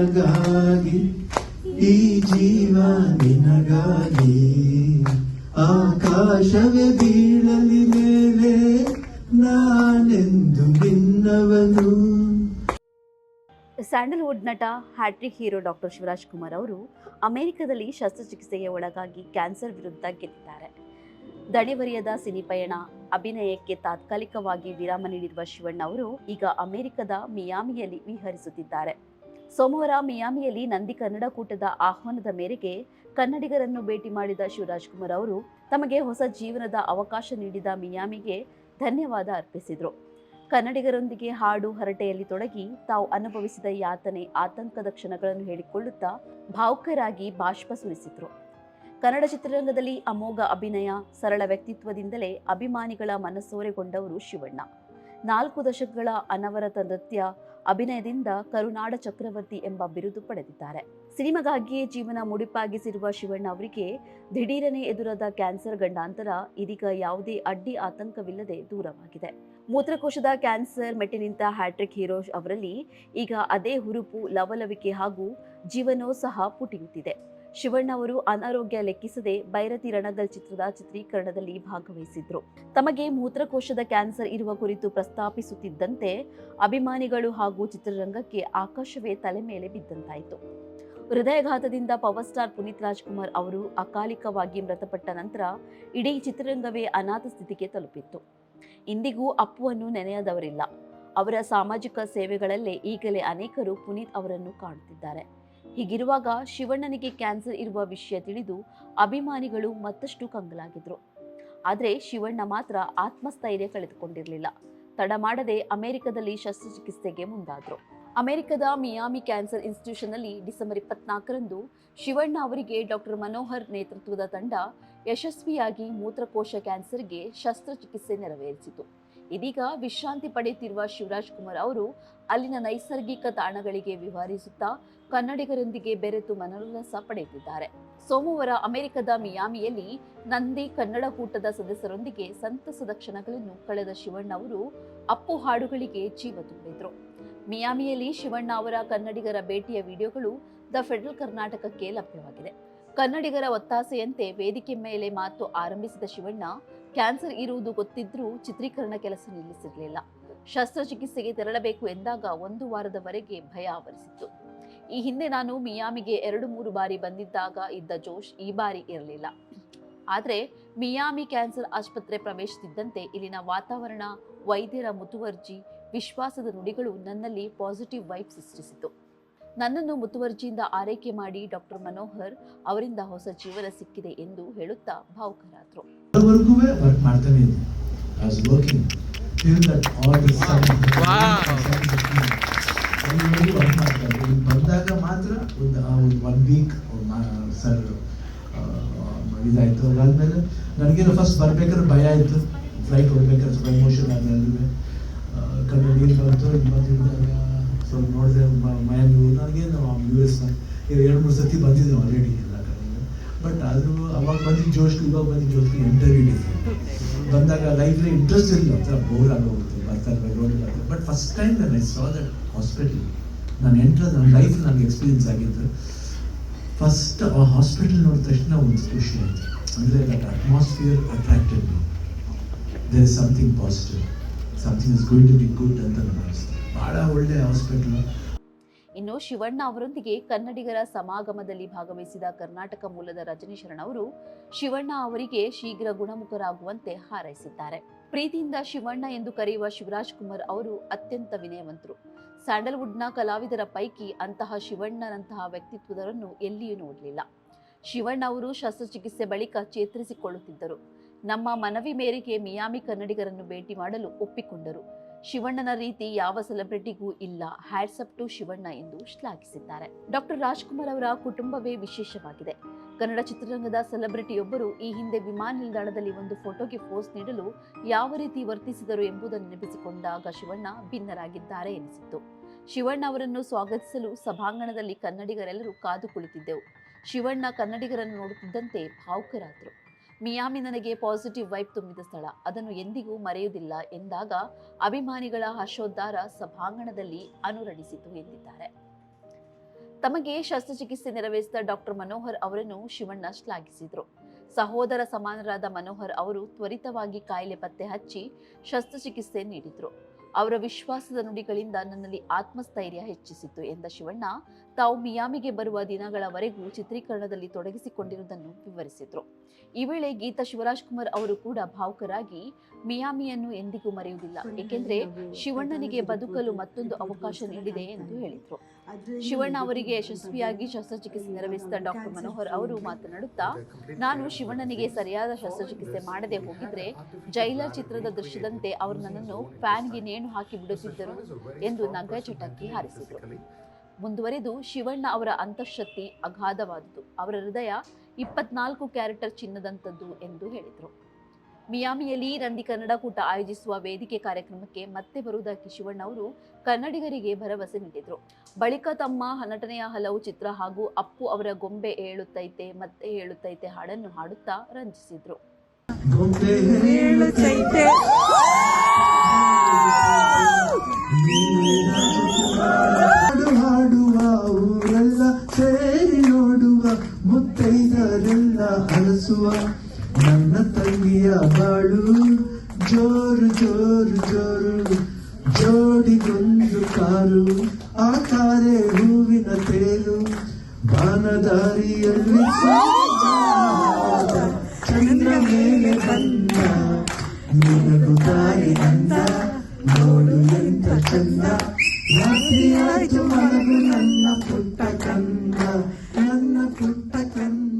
ನನಗಾಗಿ ಈ ಜೀವ ನಿನಗಾಗಿ ಆಕಾಶವೇ ಬೀಳಲಿ ಮೇಲೆ ನಾನೆಂದು ನಿನ್ನವನು. ಸ್ಯಾಂಡಲ್ವುಡ್ ನಟ, hattrick hero doctor Shivaraj Kumar ಅವರು ಅಮೆರಿಕದಲ್ಲಿ ಶಸ್ತ್ರಚಿಕಿತ್ಸೆಗೆ ಒಳಗಾಗಿ ಕ್ಯಾನ್ಸರ್ ವಿರುದ್ಧ ಗೆದ್ದಿದ್ದಾರೆ. ದಣಿವರಿಯದ ಸಿನಿಪಯಣ ಅಭಿನಯಕ್ಕೆ ತಾತ್ಕಾಲಿಕವಾಗಿ ವಿರಾಮ ನೀಡಿರುವ ಶಿವಣ್ಣ ಅವರು ಈಗ ಅಮೆರಿಕದ ಮಿಯಾಮಿಯಲ್ಲಿ ವಿಹರಿಸುತ್ತಿದ್ದಾರೆ. ಸೋಮವಾರ ಮಿಯಾಮಿಯಲ್ಲಿ ನಂದಿ ಕನ್ನಡ ಕೂಟದ ಆಹ್ವಾನದ ಮೇರೆಗೆ ಕನ್ನಡಿಗರನ್ನು ಭೇಟಿ ಮಾಡಿದ ಶಿವರಾಜ್ ಕುಮಾರ್ ಅವರು ತಮಗೆ ಹೊಸ ಜೀವನದ ಅವಕಾಶ ನೀಡಿದ ಮಿಯಾಮಿಗೆ ಧನ್ಯವಾದ ಅರ್ಪಿಸಿದರು. ಕನ್ನಡಿಗರೊಂದಿಗೆ ಹಾಡು ಹರಟೆಯಲ್ಲಿ ತೊಡಗಿ ತಾವು ಅನುಭವಿಸಿದ ಯಾತನೆ ಆತಂಕದ ಕ್ಷಣಗಳನ್ನು ಹೇಳಿಕೊಳ್ಳುತ್ತಾ ಭಾವುಕರಾಗಿ ಬಾಷ್ಪ ಸುರಿಸಿದರು. ಕನ್ನಡ ಚಿತ್ರರಂಗದಲ್ಲಿ ಅಮೋಘ ಅಭಿನಯ, ಸರಳ ವ್ಯಕ್ತಿತ್ವದಿಂದಲೇ ಅಭಿಮಾನಿಗಳ ಮನಸೋರೆಗೊಂಡವರು ಶಿವಣ್ಣ. ನಾಲ್ಕು ದಶಕಗಳ ಅನವರತ ನೃತ್ಯ ಅಭಿನಯದಿಂದ ಕರುನಾಡ ಚಕ್ರವರ್ತಿ ಎಂಬ ಬಿರುದು ಪಡೆದಿದ್ದಾರೆ. ಸಿನಿಮಾಗಾಗಿಯೇ ಜೀವನ ಮುಡಿಪಾಗಿಸಿರುವ ಶಿವಣ್ಣ ಅವರಿಗೆ ದಿಢೀರನೆ ಎದುರಾದ ಕ್ಯಾನ್ಸರ್ ಗಂಡಾಂತರ, ಇದೀಗ ಯಾವುದೇ ಅಡ್ಡಿ ಆತಂಕವಿಲ್ಲದೆ ದೂರವಾಗಿದೆ. ಮೂತ್ರಕೋಶದ ಕ್ಯಾನ್ಸರ್ ಮೆಟ್ಟಿ ನಿಂತ ಹ್ಯಾಟ್ರಿಕ್ ಹೀರೋ ಅವರಲ್ಲಿ ಈಗ ಅದೇ ಹುರುಪು, ಲವಲವಿಕೆ ಹಾಗೂ ಜೀವನೋ ಸಹ ಪುಟಿಯುತ್ತಿದೆ. ಶಿವಣ್ಣ ಅವರು ಅನಾರೋಗ್ಯ ಲೆಕ್ಕಿಸದೆ ಬೈರತಿ ರಣಗಲ್ ಚಿತ್ರದ ಚಿತ್ರೀಕರಣದಲ್ಲಿ ಭಾಗವಹಿಸಿದ್ರು. ತಮಗೆ ಮೂತ್ರಕೋಶದ ಕ್ಯಾನ್ಸರ್ ಇರುವ ಕುರಿತು ಪ್ರಸ್ತಾಪಿಸುತ್ತಿದ್ದಂತೆ ಅಭಿಮಾನಿಗಳು ಹಾಗೂ ಚಿತ್ರರಂಗಕ್ಕೆ ಆಕಾಶವೇ ತಲೆ ಮೇಲೆ ಬಿದ್ದಂತಾಯಿತು. ಹೃದಯಘಾತದಿಂದ ಪವರ್ ಸ್ಟಾರ್ ಪುನೀತ್ ರಾಜ್ಕುಮಾರ್ ಅವರು ಅಕಾಲಿಕವಾಗಿ ಮೃತಪಟ್ಟ ನಂತರ ಇಡೀ ಚಿತ್ರರಂಗವೇ ಅನಾಥ ಸ್ಥಿತಿಗೆ ತಲುಪಿತ್ತು. ಇಂದಿಗೂ ಅಪ್ಪುವನ್ನು ನೆನೆಯದವರಿಲ್ಲ. ಅವರ ಸಾಮಾಜಿಕ ಸೇವೆಗಳಲ್ಲೇ ಈಗಲೇ ಅನೇಕರು ಪುನೀತ್ ಅವರನ್ನು ಕಾಣುತ್ತಿದ್ದಾರೆ. ಹೀಗಿರುವಾಗ ಶಿವಣ್ಣನಿಗೆ ಕ್ಯಾನ್ಸರ್ ಇರುವ ವಿಷಯ ತಿಳಿದು ಅಭಿಮಾನಿಗಳು ಮತ್ತಷ್ಟು ಕಂಗಲಾಗಿದ್ರು. ಆದರೆ ಶಿವಣ್ಣ ಮಾತ್ರ ಆತ್ಮಸ್ಥೈರ್ಯ ಕಳೆದುಕೊಂಡಿರಲಿಲ್ಲ. ತಡ ಮಾಡದೆ ಅಮೆರಿಕದಲ್ಲಿ ಶಸ್ತ್ರಚಿಕಿತ್ಸೆಗೆ ಮುಂದಾದ್ರು. ಅಮೆರಿಕದ ಮಿಯಾಮಿ ಕ್ಯಾನ್ಸರ್ ಇನ್ಸ್ಟಿಟ್ಯೂಷನ್ನಲ್ಲಿ ಡಿಸೆಂಬರ್ ಇಪ್ಪತ್ನಾಲ್ಕರಂದು ಶಿವಣ್ಣ ಅವರಿಗೆ ಡಾಕ್ಟರ್ ಮನೋಹರ್ ನೇತೃತ್ವದ ತಂಡ ಯಶಸ್ವಿಯಾಗಿ ಮೂತ್ರಕೋಶ ಕ್ಯಾನ್ಸರ್ಗೆ ಶಸ್ತ್ರಚಿಕಿತ್ಸೆ ನೆರವೇರಿಸಿತು. ಇದೀಗ ವಿಶ್ರಾಂತಿ ಪಡೆಯುತ್ತಿರುವ ಶಿವರಾಜ್ ಕುಮಾರ್ ಅವರು ಅಲ್ಲಿನ ನೈಸರ್ಗಿಕ ತಾಣಗಳಿಗೆ ವಿವರಿಸುತ್ತಾ ಕನ್ನಡಿಗರೊಂದಿಗೆ ಬೆರೆತು ಮನೋಲ್ಲಾಸ ಪಡೆಯುತ್ತಿದ್ದಾರೆ. ಸೋಮವಾರ ಅಮೆರಿಕದ ಮಿಯಾಮಿಯಲ್ಲಿ ನಂದಿ ಕನ್ನಡ ಕೂಟದ ಸದಸ್ಯರೊಂದಿಗೆ ಸಂತಸದ ಕ್ಷಣಗಳನ್ನು ಕಳೆದ ಶಿವಣ್ಣ ಅವರು ಅಪ್ಪು ಹಾಡುಗಳಿಗೆ ಜೀವ ತುಂಬಿದ್ರು. ಮಿಯಾಮಿಯಲ್ಲಿ ಶಿವಣ್ಣ ಅವರ ಕನ್ನಡಿಗರ ಭೇಟಿಯ ವಿಡಿಯೋಗಳು ದ ಫೆಡರಲ್ ಕರ್ನಾಟಕಕ್ಕೆ ಲಭ್ಯವಾಗಿದೆ. ಕನ್ನಡಿಗರ ಒತ್ತಾಸೆಯಂತೆ ವೇದಿಕೆ ಮೇಲೆ ಮಾತು ಆರಂಭಿಸಿದ ಶಿವಣ್ಣ ಕ್ಯಾನ್ಸರ್ ಇರುವುದು ಗೊತ್ತಿದ್ರೂ ಚಿತ್ರೀಕರಣ ಕೆಲಸ ನಿಲ್ಲಿಸಿರಲಿಲ್ಲ. ಶಸ್ತ್ರಚಿಕಿತ್ಸೆಗೆ ತೆರಳಬೇಕು ಎಂದಾಗ ಒಂದು ವಾರದವರೆಗೆ ಭಯ ಆವರಿಸಿತ್ತು. ಈ ಹಿಂದೆ ನಾನು ಮಿಯಾಮಿಗೆ ಎರಡು ಮೂರು ಬಾರಿ ಬಂದಿದ್ದಾಗ ಇದ್ದ ಜೋಶ್ ಈ ಬಾರಿ ಇರಲಿಲ್ಲ. ಆದರೆ ಮಿಯಾಮಿ ಕ್ಯಾನ್ಸರ್ ಆಸ್ಪತ್ರೆ ಪ್ರವೇಶಿಸಿದ್ದಂತೆ ಇಲ್ಲಿನ ವಾತಾವರಣ, ವೈದ್ಯರ ಮುತುವರ್ಜಿ, ವಿಶ್ವಾಸದ ನುಡಿಗಳು ನನ್ನಲ್ಲಿ ಪಾಸಿಟಿವ್ ವೈಬ್ ಸೃಷ್ಟಿಸಿತು. ನನ್ನನ್ನು ಮುತುವರ್ಜಿಯಿಂದ ಆರೈಕೆ ಮಾಡಿ ಡಾಕ್ಟರ್ ಮನೋಹರ್ ಅವರಿಂದ ಹೊಸ ಜೀವನ ಸಿಕ್ಕಿದೆ ಎಂದು ಹೇಳುತ್ತಾ ಭಾವುಕರಾದರು ಅಲ್ಲಿವರೆಗೂ ವರ್ಕ್ ಮಾಡ್ತಾನೆ ಇದ್ದೆ I working till that all the sun ಅಲ್ಲಿವರೆಗೂ ವರ್ಕ್ ಮಾಡ್ತಾ ಇದ್ದೆ ಇಲ್ಲಿ ಬಂದಾಗ ಮಾತ್ರ ಒಂದು ಒಂದು ಒನ್ ವೀಕ್ ಸರ್ ಇದಾಯಿತು ಅದಾದ್ಮೇಲೆ ನನಗೇನು ಫಸ್ಟ್ ಬರ್ಬೇಕಾದ್ರೆ ಭಯ ಆಯಿತು ಫ್ಲೈಟ್ ಹೋಗ್ಬೇಕಾದ್ರೆ ಸ್ವಲ್ಪ ಎಮೋಷನ್ ಆದ್ಮೇಲೆ ಕಣ್ಣು ನೀರು ಬಂತು ಇಲ್ಲಿ ನೋಡಿದ್ರೆ ಮಯಾಮಿ ನನಗೆ ನಾವು ಯು ಎಸ್ ಎರಡು, ಮೂರು ಸತಿ ಬಂದಿದ್ದೆ ಆಲ್ರೆಡಿ ಎಲ್ಲ ಕಡೆಯಿಂದ ಬಟ್ ಆದರೂ ಅವಾಗ ಬಂದಿದ್ದ ಜೋಶ್ಗೆ, ಇವಾಗ ಬಂದಿದ್ದ ಜೋಶ್ ಎಂಟರಿ ಬಂದಾಗ ಲೈಫ್ಲಿ ಇಂಟ್ರೆಸ್ಟ್ ಇಲ್ಲ ಒಂಥರ ಬೋರ್ ಆಗೋಗುತ್ತೆ ಬರ್ತಾ ಇರ್ಬೇಕು ರೋಡ್ ಬರ್ತಾರೆ ಬಟ್ ಫಸ್ಟ್ ಟೈಮ್ ನಾನು ಐ ಸಾ ದಟ್ ಹಾಸ್ಪಿಟಲ್ ನಾನು ಎಂಟ್ರ ನನ್ನ ಲೈಫ್ ನನಗೆ ಎಕ್ಸ್ಪೀರಿಯನ್ಸ್ ಆಗಿದ್ದು ಫಸ್ಟ್ ಆ ಹಾಸ್ಪಿಟಲ್ ನೋಡಿದ ತಕ್ಷಣ ಒಂದು ಖುಷಿ ಆಯಿತು. ಅಂದರೆ that atmosphere attracted there is something positive something is going to be good ಅಂತ ನನಗೆ ಅನಿಸ್ತು ಭಾಳ ಒಳ್ಳೆ ಹಾಸ್ಪಿಟಲ್ ಇನ್ನು ಶಿವಣ್ಣ ಅವರೊಂದಿಗೆ ಕನ್ನಡಿಗರ ಸಮಾಗಮದಲ್ಲಿ ಭಾಗವಹಿಸಿದ ಕರ್ನಾಟಕ ಮೂಲದ ರಜನಿ ಶರಣ್ ಅವರು ಶಿವಣ್ಣ ಅವರಿಗೆ ಶೀಘ್ರ ಗುಣಮುಖರಾಗುವಂತೆ ಹಾರೈಸಿದ್ದಾರೆ. ಪ್ರೀತಿಯಿಂದ ಶಿವಣ್ಣ ಎಂದು ಕರೆಯುವ ಶಿವರಾಜ್ ಕುಮಾರ್ ಅವರು ಅತ್ಯಂತ ವಿನಯವಂತರು. ಸ್ಯಾಂಡಲ್ವುಡ್ನ ಕಲಾವಿದರ ಪೈಕಿ ಅಂತಹ ಶಿವಣ್ಣನಂತಹ ವ್ಯಕ್ತಿತ್ವದರನ್ನು ಎಲ್ಲಿಯೂ ನೋಡಲಿಲ್ಲ. ಶಿವಣ್ಣ ಅವರು ಶಸ್ತ್ರಚಿಕಿತ್ಸೆ ಬಳಿಕ ಚೇತರಿಸಿಕೊಳ್ಳುತ್ತಿದ್ದರು. ನಮ್ಮ ಮನವಿ ಮೇರೆಗೆ ಮಿಯಾಮಿ ಕನ್ನಡಿಗರನ್ನು ಭೇಟಿ ಮಾಡಲು ಒಪ್ಪಿಕೊಂಡರು. ಶಿವಣ್ಣನ ರೀತಿ ಯಾವ ಸೆಲೆಬ್ರಿಟಿಗೂ ಇಲ್ಲ. ಹ್ಯಾಟ್ಸ್ ಅಪ್ ಟು ಶಿವಣ್ಣ ಎಂದು ಶ್ಲಾಘಿಸಿದ್ದಾರೆ. ಡಾಕ್ಟರ್ ರಾಜ್ಕುಮಾರ್ ಅವರ ಕುಟುಂಬವೇ ವಿಶೇಷವಾಗಿದೆ. ಕನ್ನಡ ಚಿತ್ರರಂಗದ ಸೆಲೆಬ್ರಿಟಿಯೊಬ್ಬರು ಈ ಹಿಂದೆ ವಿಮಾನ ನಿಲ್ದಾಣದಲ್ಲಿ ಒಂದು ಫೋಟೋಗೆ ಪೋಸ್ ನೀಡಲು ಯಾವ ರೀತಿ ವರ್ತಿಸಿದರು ಎಂಬುದನ್ನು ನೆನಪಿಸಿಕೊಂಡಾಗ ಶಿವಣ್ಣ ಭಿನ್ನರಾಗಿದ್ದಾರೆ ಎನಿಸಿತ್ತು. ಶಿವಣ್ಣ ಅವರನ್ನು ಸ್ವಾಗತಿಸಲು ಸಭಾಂಗಣದಲ್ಲಿ ಕನ್ನಡಿಗರೆಲ್ಲರೂ ಕಾದು ಕುಳಿತಿದ್ದೆವು. ಶಿವಣ್ಣ ಕನ್ನಡಿಗರನ್ನು ನೋಡುತ್ತಿದ್ದಂತೆ ಭಾವುಕರಾದರು. ಮಿಯಾಮಿ ನನಗೆ ಪಾಸಿಟಿವ್ ವೈಬ್ ತುಂಬಿದ ಸ್ಥಳ. ಅದನ್ನು ಎಂದಿಗೂ ಮರೆಯುವುದಿಲ್ಲ ಎಂದಾಗ ಅಭಿಮಾನಿಗಳ ಹರ್ಷೋದ್ಧಾರ ಸಭಾಂಗಣದಲ್ಲಿ ಅನುರಣಿಸಿತು ಎಂದಿದ್ದಾರೆ. ತಮಗೆ ಶಸ್ತ್ರಚಿಕಿತ್ಸೆ ನೆರವೇರಿಸಿದ ಡಾಕ್ಟರ್ ಮನೋಹರ್ ಅವರನ್ನು ಶಿವಣ್ಣ ಶ್ಲಾಘಿಸಿದರು. ಸಹೋದರ ಸಮಾನರಾದ ಮನೋಹರ್ ಅವರು ತ್ವರಿತವಾಗಿ ಕಾಯಿಲೆ ಪತ್ತೆ ಹಚ್ಚಿ ಶಸ್ತ್ರಚಿಕಿತ್ಸೆ ನೀಡಿದರು. ಅವರ ವಿಶ್ವಾಸದ ನುಡಿಗಳಿಂದ ನನ್ನಲ್ಲಿ ಆತ್ಮಸ್ಥೈರ್ಯ ಹೆಚ್ಚಿಸಿತು ಎಂದ ಶಿವಣ್ಣ ತಾವು ಮಿಯಾಮಿಗೆ ಬರುವ ದಿನಗಳವರೆಗೂ ಚಿತ್ರೀಕರಣದಲ್ಲಿ ತೊಡಗಿಸಿಕೊಂಡಿರುವುದನ್ನು ವಿವರಿಸಿದರು. ಈ ವೇಳೆ ಗೀತಾ ಶಿವರಾಜ್ ಕುಮಾರ್ ಅವರು ಕೂಡ ಭಾವುಕರಾಗಿ ಮಿಯಾಮಿಯನ್ನು ಎಂದಿಗೂ ಮರೆಯುವುದಿಲ್ಲ ಏಕೆಂದ್ರೆ ಶಿವಣ್ಣನಿಗೆ ಬದುಕಲು ಮತ್ತೊಂದು ಅವಕಾಶ ನೀಡಿದೆ ಎಂದು ಹೇಳಿದರು. ಶಿವಣ್ಣ ಅವರಿಗೆ ಯಶಸ್ವಿಯಾಗಿ ಶಸ್ತ್ರಚಿಕಿತ್ಸೆ ನೆರವೇರಿಸಿದ ಡಾಕ್ಟರ್ ಮನೋಹರ್ ಅವರು ಮಾತನಾಡುತ್ತಾ ನಾನು ಶಿವಣ್ಣನಿಗೆ ಸರಿಯಾದ ಶಸ್ತ್ರಚಿಕಿತ್ಸೆ ಮಾಡದೆ ಹೋಗಿದ್ರೆ ಜೈಲರ್ ಚಿತ್ರದ ದೃಶ್ಯದಂತೆ ಅವರು ನನ್ನನ್ನು ಫ್ಯಾನ್ಗೆ ನೇಣು ಹಾಕಿ ಬಿಡುತ್ತಿದ್ದರು ಎಂದು ನಗ್ಗ ಚಟಕ್ಕಿ ಹಾರಿಸಿದರು ಮುಂದುವರೆದು ಶಿವಣ್ಣ ಅವರ ಅಂತಃಶಕ್ತಿ ಅಗಾಧವಾದುದು. ಅವರ ಹೃದಯ ಇಪ್ಪತ್ನಾಲ್ಕು ಕ್ಯಾರೆಕ್ಟರ್ ಚಿನ್ನದಂಥದ್ದು ಎಂದು ಹೇಳಿದರು. ಮಿಯಾಮಿಯಲ್ಲಿ ರಂದಿ ಕನ್ನಡಕೂಟ ಆಯೋಜಿಸುವ ವೇದಿಕೆ ಕಾರ್ಯಕ್ರಮಕ್ಕೆ ಮತ್ತೆ ಬರುವುದಕ್ಕೆ ಶಿವಣ್ಣ ಅವರು ಕನ್ನಡಿಗರಿಗೆ ಭರವಸೆ ನೀಡಿದರು. ಬಳಿಕ ತಮ್ಮ ನಟನೆಯ ಹಲವು ಚಿತ್ರ ಹಾಗೂ ಅಪ್ಪು ಅವರ ಗೊಂಬೆ ಹೇಳುತ್ತೈತೆ ಮತ್ತೆ ಹೇಳುತ್ತೈತೆ ಹಾಡನ್ನು ಹಾಡುತ್ತಾ ರಂಜಿಸಿದ್ರು. ಹಲಸುವ ನನ್ನ ತಂಗಿಯ ಬಾಳು. ಜೋರು ಜೋರು ಜೋರು, ಜೋಡಿಗೊಂದು ಕಾರು ಆ ತಾರೆ ಹೂವಿನ ತೇಲು. ಬಾನದಾರಿಯಲ್ಲಿ ಚಂದ್ರ ಮೇಲೆ ಬಂದ, ನಿನಗು ತಾಯಿ ಅಂದ ನೋಡು ಎಂತ ಚಂದ ರಾತ್ರಿ ಆಯ್ತು ನನ್ನ ಪುಟ್ಟ ಕಂದ. ನನ್ನ ಪುಟ್ಟ ಕಂದ.